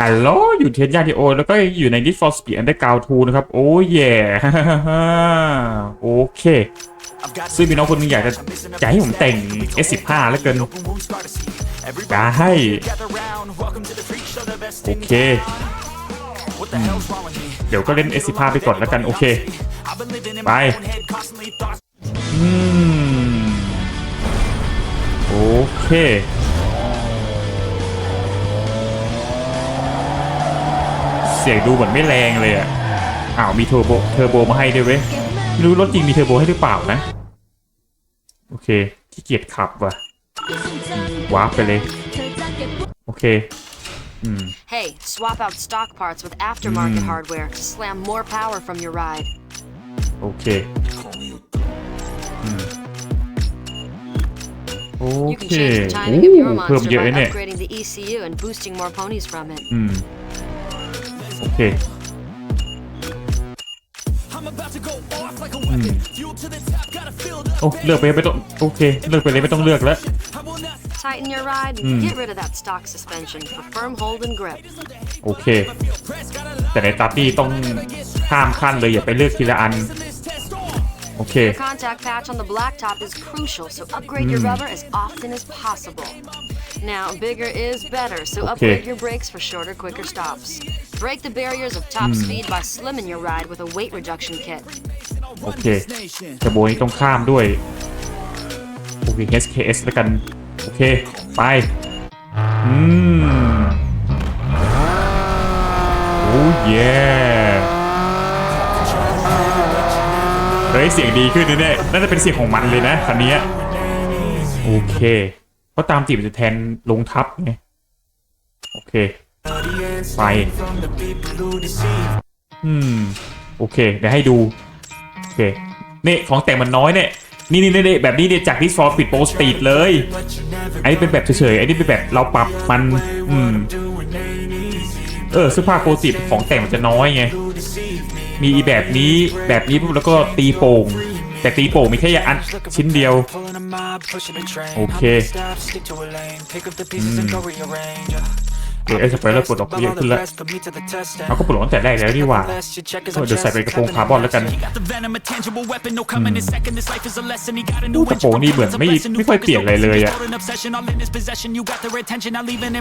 ฮัลโหลอยู่เทียนยาดิโอ แล้วก็อยู่ใน Need for Speed Underground 2 นะครับ โอ้ย่โอเค ซึ่งมีน้องคนนึงอยากจะจะให้ผมแต่ง S15 แล้วเกินได้โอเค เดี๋ยวก็เล่น S15 ไปก่อนแล้วกัน โอเค ไปอืมโอเค สียงดูเหมือนไม่แรงเลยอะอ้าวมีเทอร์โบเทอร์โบมาให้ด้วยเว้ยไม่รู้รถจริงมีเทอร์โบให้หรือเปล่านะ โอเคขี้เกียจขับว่ะวาร์ปไปเลย โอเค อืม Hey, swap out stock parts with aftermarket Mm. hardware to slam more power from your ride. โอเคอืมโอ You เค can change the โอ้ timing of your เพิ่ม monster เยอะ by เนี่ย upgrading the ECU and boosting more ponies from it. อืม โอเคอืมโอ้เลือกไปไม่ต้องโอเค เลือกไปเลยไม่ต้องเลือกแล้ว Tighten your ride and Mm. get rid of that stock suspension for firm hold and grip. โอเค แต่ในตัดนี่ต้องข้ามขั้นเลยอย่าไปเลือกทีละอัน โอเค The contact patch on the blacktop is crucial, so upgrade your Mm. rubber as often as possible. Now, bigger is better, so Okay. upgrade your brakes for shorter, quicker stops. Break the barriers of top Mm. speed by slimming your ride with a weight reduction kit. โอเคเทอร์โบนี้ต้องข้ามด้วย โอเค SKS แล้วกัน โอเค ไป อืม โอ้เย่เฮ้ยเสียงดีขึ้นนะเนี่ยน่าจะเป็นเสียงของมันเลยนะคันนี้โอเค เพราะตามจีบจะแทนลงทับไง โอเค ไป อืม โอเค เดี๋ยวให้ดู โอเค นี่ของแต่งมันน้อยเนี่ย นี่นี่นี่แบบนี้เนี่ยจากที่ซอฟปิดโปสตีดเลย อันนี้เป็นแบบเฉยๆ อันนี้เป็นแบบเราปรับมัน อืม เออเสื้อผ้าโปรตีของแต่งมันจะน้อยไง มีอีแบบนี้แบบนี้ปุ๊บแล้วก็ตีโป่ง แต่ตีโป่งมีแค่อย่างอันชิ้นเดียว โอเค เดี๋ยวไอ้สเปรย์เลอร์ปลดออกเยอะขึ้นแล้วเอาก็ปลดตั้งแต่แรกแล้วนี่หว่าเออเดี๋ยวใส่เป็นกระโปรงคาร์บอนแล้วกันดูกระโปรงนี่เหมือนไม่ไม่ค่อยเปลี่ยนอะไรเลยอะ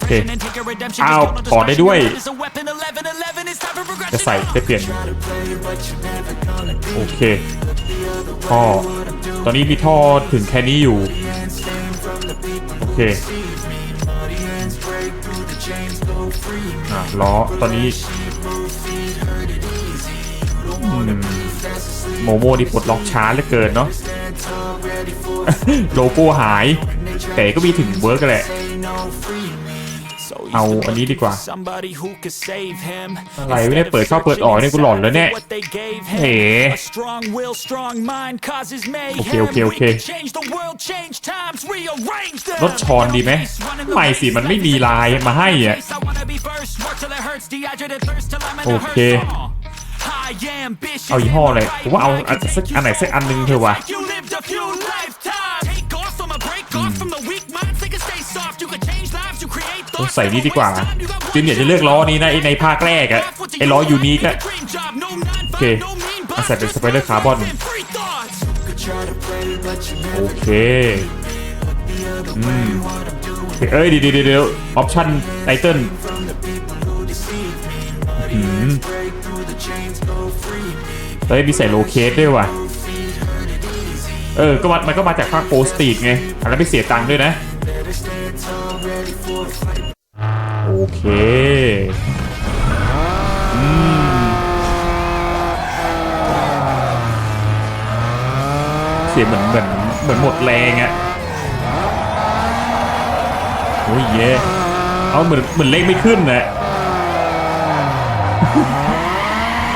โอเคอ้าวถอดได้ด้วย จะใส่จะเปลี่ยน โอเคท่อตอนนี้มีท่อถึงแค่นี้อยู่ โอเค ล้อตอนนี้อืมโมโมนี่ปลดล็อกช้าเหลือเกินเนาะโลโก้หาย แต่ก็มีถึงเวิร์กแหละ เอาอันนี้ดีกว่า อะไรไม่ได้เปิดเข้าเปิดออกเนี่ยกูหลอนแล้วเนี่ยเอ๋โอเคโอเคโอเครถชอนดีไหมไม่สิมันไม่มีลายมาให้อะโอเคเอายี่ห้อเลยผมว่าเอาอันสักอันไหนสักอันหนึงเถอะวะต้อง ใส่นี่ดีกว่าจินอยากจะเลือกล้อนี้นะในภาคแรกอะไอ้ล้อยูนิคอะโอเคอาใส่เป็นสไปเดอร์คาร์บอนโอเคอืมเอ้ยเดี๋ยวเดี๋ยวเดี๋ยวออปชั่นไตเติ้ลอืมเฮ้ยมีใส่โลเคสด้วยว่ะ เออ ก็มันก็มาจากภาคโปสตีดไงอันนั้นไม่เสียตังค์ด้วยนะ เคเสียงเหมือนเหมือนเหมือนหมดแรงอะโอ้ยเย่เอาเหมือนเหมือนเลขไม่ขึ้นนะ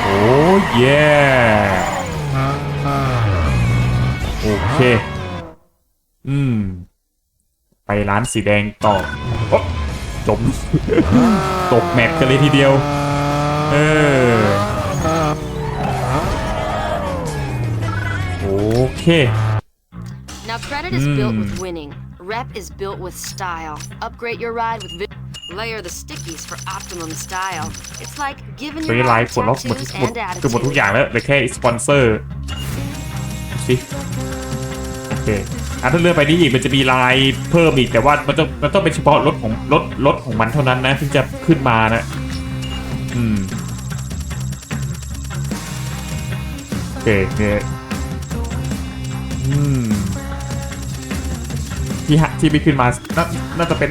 โอ้ยเย่โอเค อืม ไปร้านสีแดงต่ออ จม ตกแมปกันเลยทีเดียว เออ โอเค Now, credit is built Mm. with winning. Rep is built with style. Upgrade your ride with. Vi- Layer the stickies for optimum style. It's like giving เฮ้ย your ไล ride น์ปลดล็อกหมด tattoos หมด and เกือบหมดทุก attitude. อย่างแล้วเหลือแค่สปอนเซอร์ดูสิโอเค อะถ้าเลื่อนไปนี่อีกมันจะมีลายเพิ่มอีกแต่ว่ามันต้องมันต้องเป็นเฉพาะรถของรถรถของมันเท่านั้นนะถึงจะขึ้นมานะ อืมโอเคเนี่ยอืมที่ฮะที่ไม่ขึ้นมาน่าน่าจะเป็น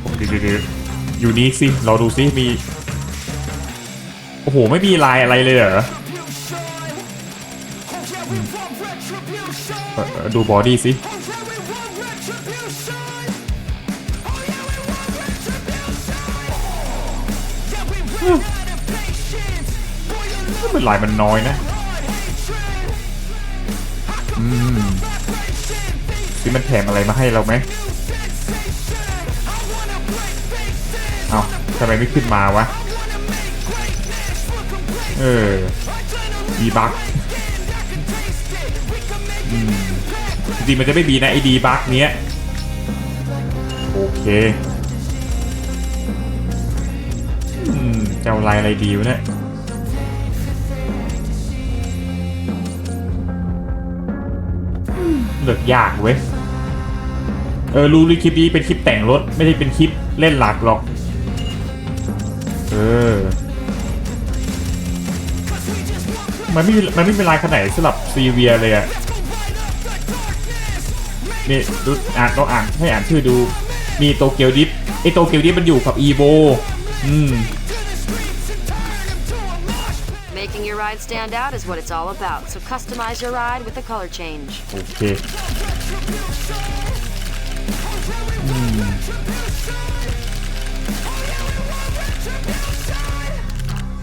โอ้เดี๋ยวเดี๋ยวอยู่นี้สิเราดูซิมีโอ้โหไม่มีลายอะไรเลยเหรอ ดูบอดี้สิมันลายมันน้อยนะอืมที่มันแถมอะไรมาให้เราไหมเอาทำไมไม่ขึ้นมาวะ เออดีบักอืม จริงๆมันจะไม่มีนะไอ้ดีบักเนี้ยโอเคจะเอาลายอะไรดีวะเนี่ยเลือกยากเว้ย เออรู้ลยคลิปนี้เป็นคลิปแต่งรถ ไม่ได้เป็นคลิปเล่นหลักหรอก เออ มันไม่มันไม่เป็นลายขนาดสลับซีเวียเลยอะ นี่ดูอ่านเราอ่านให้อ่านชื่อดูมีโตเกียวดิฟไอโตเกียวดิฟมันอยู่กับอีโวอืม Making your ride stand out is what it's all about. So customize your ride with a color change. โอเคอืม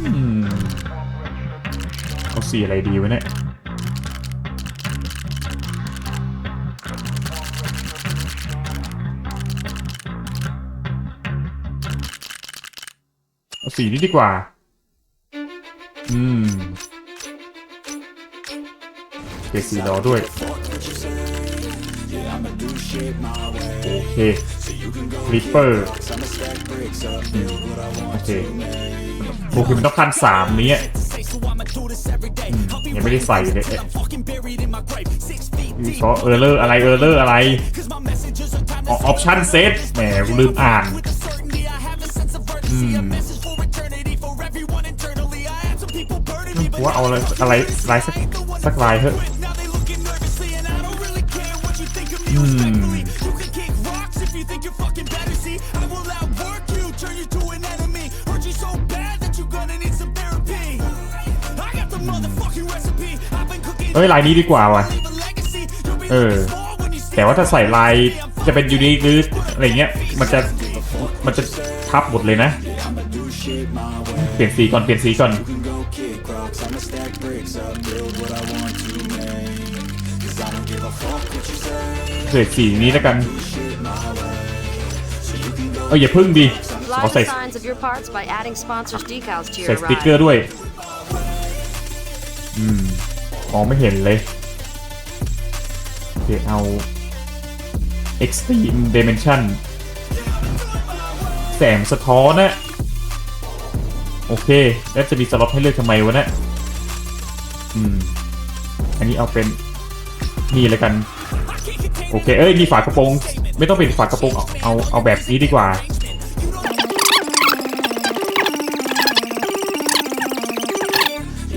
อืมเอาสีอะไรดีวะเนี่ย สีนี้ดีกว่า อืมเกสีรอด้วย โอเคริปเปอร์โอเคโอเคมันต้องพันสามนี้ยังไม่ได้ใส่เลยเอ๊ะเออร์เลอร์อะไรเออร์เลอร์อะไรออปชั่นเซตแหมลืมอ่าน ว่าเอาอะไรอะไรลายสักสักลายเถอะอืมเอ้ยลายนี้ดีกว่าว่ะ เออ แต่ว่าถ้าใส่ลายจะเป็นยูนิคหรืออะไรเงี้ย มันจะ มันจะทับหมดเลยนะ เปลี่ยนสีก่อน เปลี่ยนสีก่อน เปลี่ยนสีนี้แล้วกัน เอออย่าพึ่งดิ ขอ Fly ใส่ the signs of your parts by adding sponsors decals to ใส่ your สติกเกอ ride. ร์ด้วย อืมมองไม่เห็นเลย โอเคเอา Extreme Dimension แสงสะท้อนนะโอเค แล้วจะมีสล็อตให้เลือกทำไมวะเนะอืม อันนี้เอาเป็น นี่เลยกัน โอเค เอ้ย มีฝากระโปรง ไม่ต้องเป็นฝากระโปรงเอาเอาเอาแบบนี้ดีกว่า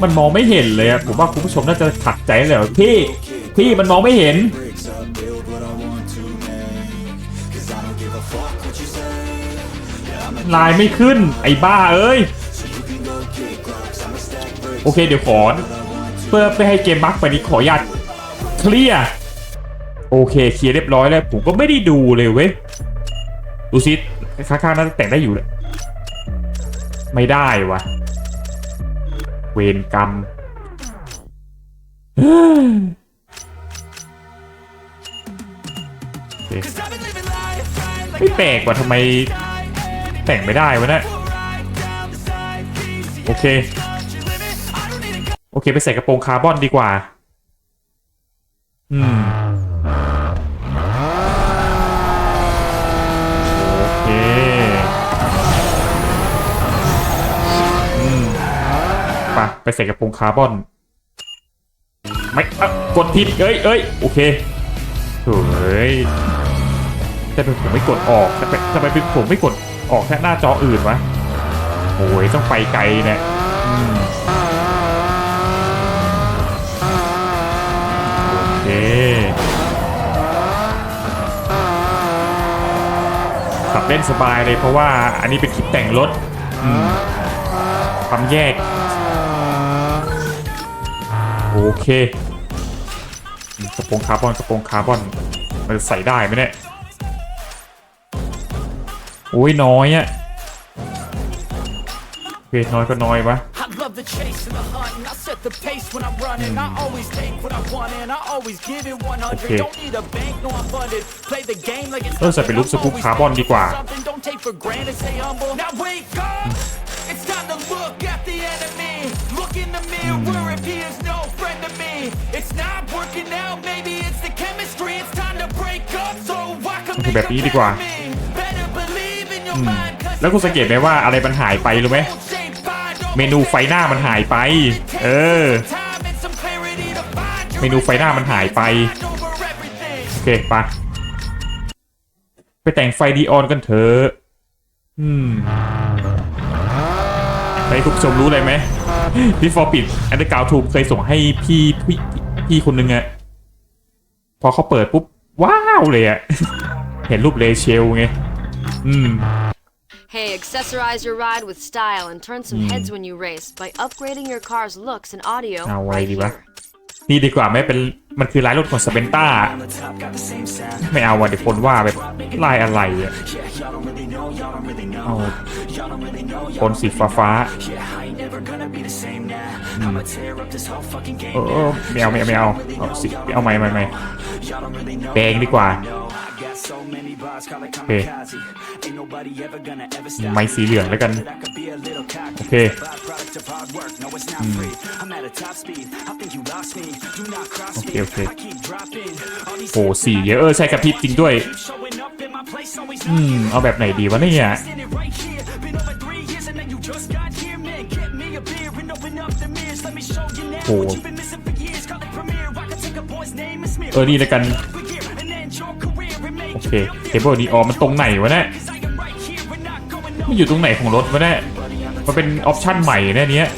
มันมองไม่เห็นเลยอะผมว่าคุณผู้ชมน่าจะขัดใจเลยอะพี่ พี่มันมองไม่เห็น ลายไม่ขึ้น ไอ้บ้าเอ้ย โอเค เดี๋ยวขอ เพื่อไม่ให้เกมบั๊กไปนี้ขออนุญาตเคลียร์ โอเคเคลียร์เรียบร้อยแล้วผมก็ไม่ได้ดูเลยเว้ยดูซิข้างๆน่าจะแต่งได้อยู่แหละไม่ได้วะเวรกรรมเคไม่แปลกว่าทำไมแต่งไม่ได้วะเนะโอเค โอเค ไปใส่กระโปรงคาร์บอนดีกว่า อืม ไปใส่กระโปรงคาร์บอน ไม่อะกดผิดเอ้ยเอ้ยโอเคเฮ้ยแต่เป็นผมไม่กดออกแต่เป็นทำไมเป็นผมไม่กดออกแค่หน้าจออื่นวะโอ้ยต้องไปไกลเนี่ยโอเคขับเล่นสบายเลยเพราะว่าอันนี้เป็นคลิปแต่งรถอืมทำแยก โอเคอืมกระโปรงคาร์บอนกระโปรงคาร์บอน มันใส่ได้ไหมเนี่ยโอ้ยน้อยอะโอเคน้อยก็น้อยวะ I love the chase and the hunt, and I set the pace when I'm running. I always take what I want, and I always give it 100. Okay. Don't need a bank, no I'm funded. Play the game like it's เออใส่เป็นรูปสกู๊ปคาร์บอนดีกว่า something. Don't take for granted, stay humble. Now wake up! It's time to look at the enemy. Look in the mirror if he is no friend to me. It's not working out, maybe it's the chemistry. It's time to break up so I can คือ make แบบนี้ดีกว่า a better me. Better believe in your mind, 'cause แล้วคุณสังเกตไหมว่าอะไรมันหายไปรู้ไหม เมนูไฟหน้ามันหายไป เออ เมนูไฟหน้ามันหายไป โอเคไปะไปแต่งไฟดีออนกันเถอะ อืม ในคุณผู้ชมรู้อะไรไหมพี่ฟอร์ปิดแอนเดอร์กาวทูเคยส่งให้พี่พี่พี่คนนึงอะพอเขาเปิดปุ๊บ ว้าวเลยอะเห็นรูปเลเชลไง อืม Hey, accessorize your ride with style and turn some heads when you race by upgrading your car's looks and audio Ah, why right di ba? here. นี่ดีกว่าไหม่เป็นมันคือลายรถของสเปนต้าไม่เอาว่ะเดี๋ยวคนว่าแบบลายอะไรอะ เอาคนสีฟ้าฟ้าอืมเออเออไม่เอาไม่เอาไม่เอาเอาสีเอาไม่ไม่ไม่แดงดีกว่าโอเคไม่สีเหลืองแล้วกัน โอเคอืมโอเคโอเคโอ้สีเยอะเออใช่กระพริบจริงด้วย อืม เอาแบบไหนดีวะเนี่ยโอ้เออนี่ล้วกัน โอเคเคเบิลนีออมันตรงไหนวะเนี่ยมันอยู่ตรงไหนของรถวะเนี่ยมันเป็นออปชั่นใหม่แน่เนี้ย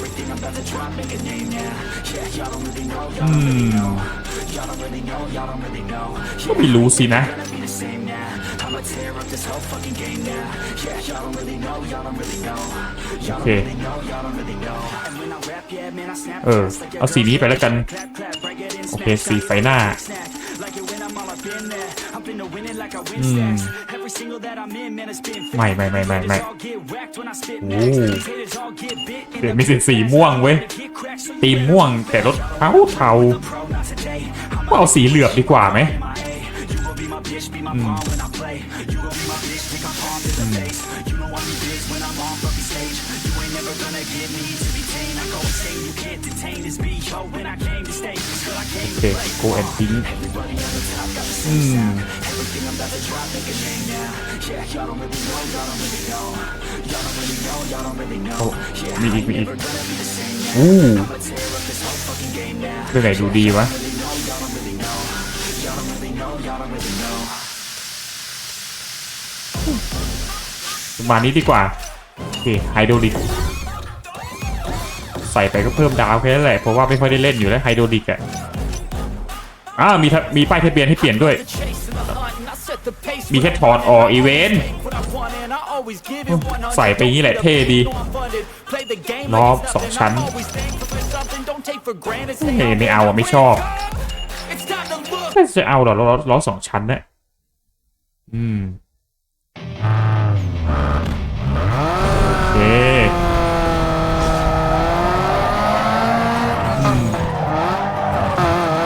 อืมก็ไม่รู้สินะ โอเคเออ เอาสีนี้ไปแล้วกัน โอเค สีไฟหน้า อืมไม่ไม่ไม่ไม่ไม่โอ้เดี๋ยวมีสีสีม่วงเว้ย ตีมม่วงแต่รถเทาเทาก็เอาสีเหลือบดีกว่าไหมอืม โอเค go and pink อืมโอ้มีอีกมีอีกอู้เรื่องไหนดูดีวะประมาณนี้ดีกว่าโอ เคไฮโดรลิกใส่ไปก็เพิ่มดาวแค่นั้นแหละเพราะว่าไม่ค่อยได้เล่นอยู่แล้วไฮโดรลิกอะอ้ามีทะมีป้ายทะเบียนให้เปลี่ยนด้วย มีแค่ถอดออกอีเวนต์ใส่ไปงี้แหละเท่ดีล้อสองชั้นเฮ้ยไม่เอาอะไม่ชอบจะเอาเหรอล้อล้อสองชั้นเนี่ยอืม เค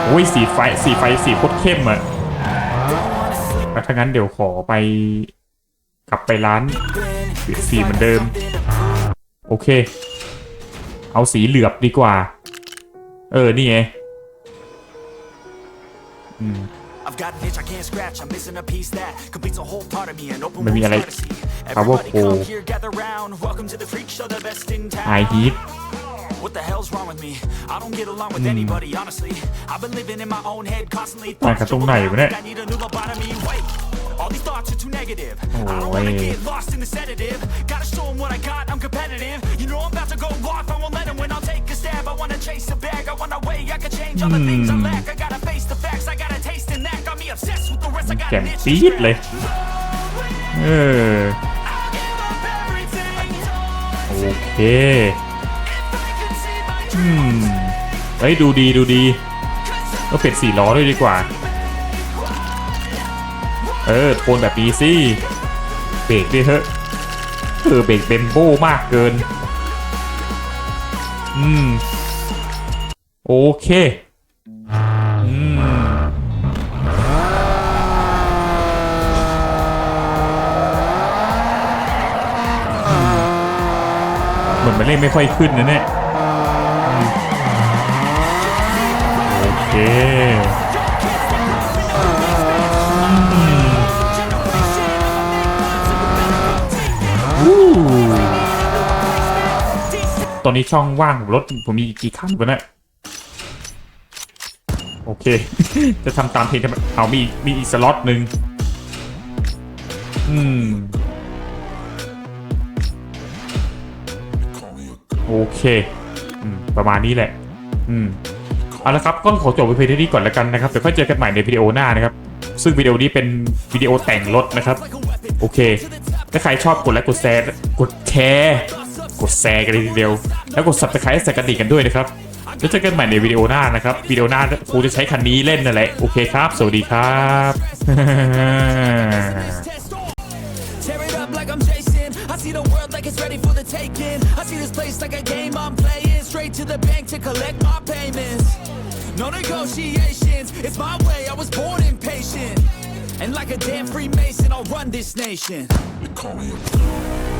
โอ้ยสีไฟสีไฟสีโคตรเข้มอะแล้วถ้างั้นเดี๋ยวขอไป กลับไปร้านสีเหมือนเดิม โอเค เอาสีเหลือบดีกว่า เออ นี่ไงอืม I've got an itch I can't scratch. I'm missing a piece that completes a whole part of me. An open มันมีอะไร wound fantasy. Power Everybody Core come here, gather round. Welcome to the freak show, the best in town. ไฮฮีท What the hell's wrong with me? I don't get along with anybody, honestly. I've been living in my own head constantly. ต่างกันตรงไหนวะเนี่ย I need a new lobotomy. Wait, all these thoughts are too negative. I don't wanna Oi. get lost in the sedative. Gotta show 'em what I got, I'm competitive. You know I'm about to go off, I won't let 'em win. I'll take a stab. I wanna chase a bag, I wanna way, I can change all the things I lack. I gotta face the facts, I gotta taste and that. Got me obsessed with the rest, I got แจ่ม an itch to ปี๊ด scratch. เลย เออ I'll give up everything. โอเค If I could see my อื dreams. มเฮ้ย ดูดีดูดี ก็เปลี่ยนสี่ล้อด้วยดีกว่า เออโทนแบบนี้สิ เบรกดิเถอะเออเบรกเบมโบ้มากเกิน อืม โอเคอืมเหมือนมันเล่นไม่ค่อยขึ้นนะเนี่ยโอเคอืมวู้ตอนนี้ช่องว่างรถผมมีกี่คันวะเนี่ย โอเค จะทำตามเพลงทำไมเอามีมีอีกสล็อตหนึ่งอืม โอเค อืม ประมาณนี้แหละ อืม เอาละครับ ก็ขอจบไปเพียงเท่นี้ก่อนแล้วกันนะครับ เดี๋ยวค่อยเจอกันใหม่ในวิดีโอหน้านะครับ ซึ่งวิดีโอนี้เป็นวิดีโอแต่งรถนะครับ โอเค ถ้าใครชอบกดไลค์กดแชร์ กดแชร์ กดแชร์กันเลยทีเดียว แล้วกด subscribe ใส่กระดิ่งกันด้วยนะครับ แล้วเจอกันใหม่ในวิดีโอหน้านะครับวิดีโอหน้ากูจะใช้คันนี้เล่นนั่นแหละโอเคครับ สวัสดีครับ Tear it up like I'm Jason. I see the world like it's ready for the taking. I see this place like a game I'm playing. Straight to the bank to collect my payments. No negotiations. It's my way. I was born impatient. And like a damn Freemason, I'll run this nation. They call me a